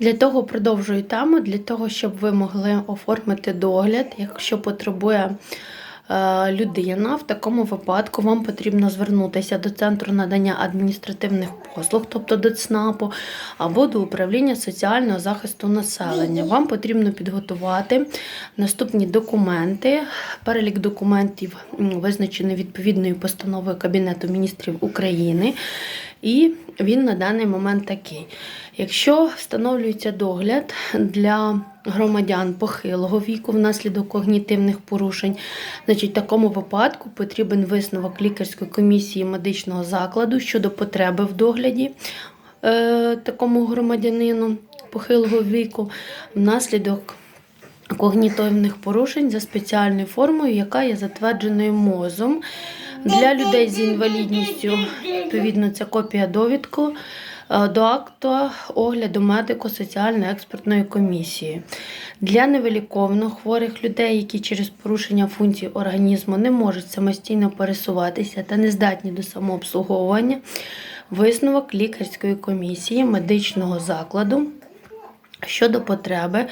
Для того продовжую тему, для того, щоб ви могли оформити догляд, якщо потребує е, людина, в такому випадку вам потрібно звернутися до центру надання адміністративних послуг, тобто до ЦНАПу, або до управління соціального захисту населення. Вам потрібно підготувати наступні документи. Перелік документів визначений відповідною постановою Кабінету міністрів України. І він на даний момент такий. Якщо встановлюється догляд для громадян похилого віку внаслідок когнітивних порушень, значить в такому випадку потрібен висновок лікарської комісії медичного закладу щодо потреби в догляді е, такому громадянину похилого віку внаслідок когнітивних порушень за спеціальною формою, яка є затвердженою МОЗом. Для людей з інвалідністю, відповідно, це копія довідку е, до акту огляду медико-соціально-експертної комісії. Для невиліковно хворих людей, які через порушення функцій організму не можуть самостійно пересуватися та не здатні до самообслуговування, висновок лікарської комісії медичного закладу щодо потреби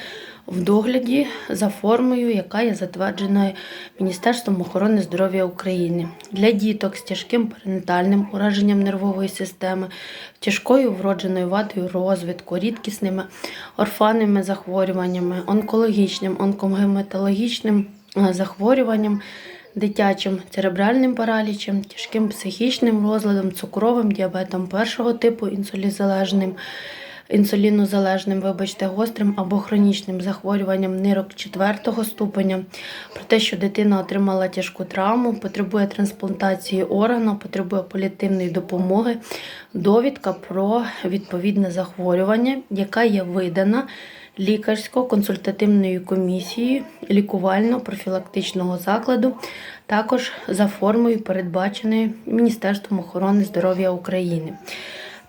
в догляді за формою, яка є затвердженою Міністерством охорони здоров'я України для діток з тяжким перинатальним ураженням нервової системи, тяжкою вродженою вадою розвитку, рідкісними орфанними захворюваннями, онкологічним, онкогематологічним е, захворюванням. Дитячим церебральним паралічем, тяжким психічним розладом, цукровим діабетом першого типу, інсулізалежним, інсулінозалежним, вибачте, гострим або хронічним захворюванням нирок четвертого ступеня, про те, що дитина отримала тяжку травму, потребує трансплантації органу, потребує паліативної допомоги, довідка про відповідне захворювання, яка є видана лікарсько-консультативною комісією лікувально-профілактичного закладу, також за формою, передбаченою Міністерством охорони здоров'я України.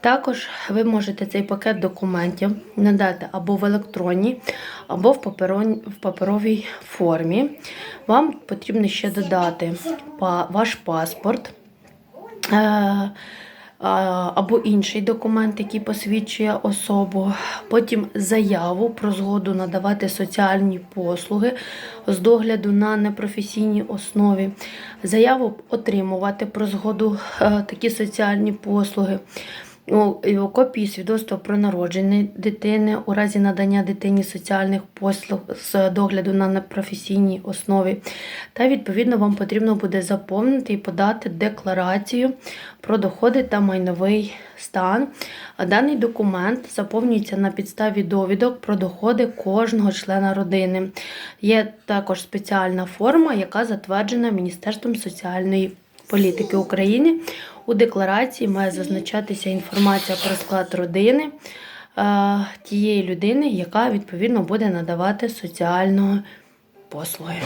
Також ви можете цей пакет документів надати або в електронній, або в, паперон- в паперовій формі. Вам потрібно ще додати ваш паспорт. е, або інший документ, який посвідчує особу, потім заяву про згоду надавати соціальні послуги з догляду на непрофесійній основі, заяву отримувати про згоду е, такі соціальні послуги. Копії свідоцтва про народження дитини у разі надання дитині соціальних послуг з догляду на непрофесійній основі. Та відповідно вам потрібно буде заповнити і подати декларацію про доходи та майновий стан. Даний документ заповнюється на підставі довідок про доходи кожного члена родини. Є також спеціальна форма, яка затверджена Міністерством соціальної політики України. У декларації має зазначатися інформація про склад родини е, тієї людини, яка відповідно буде надавати соціальні послуги.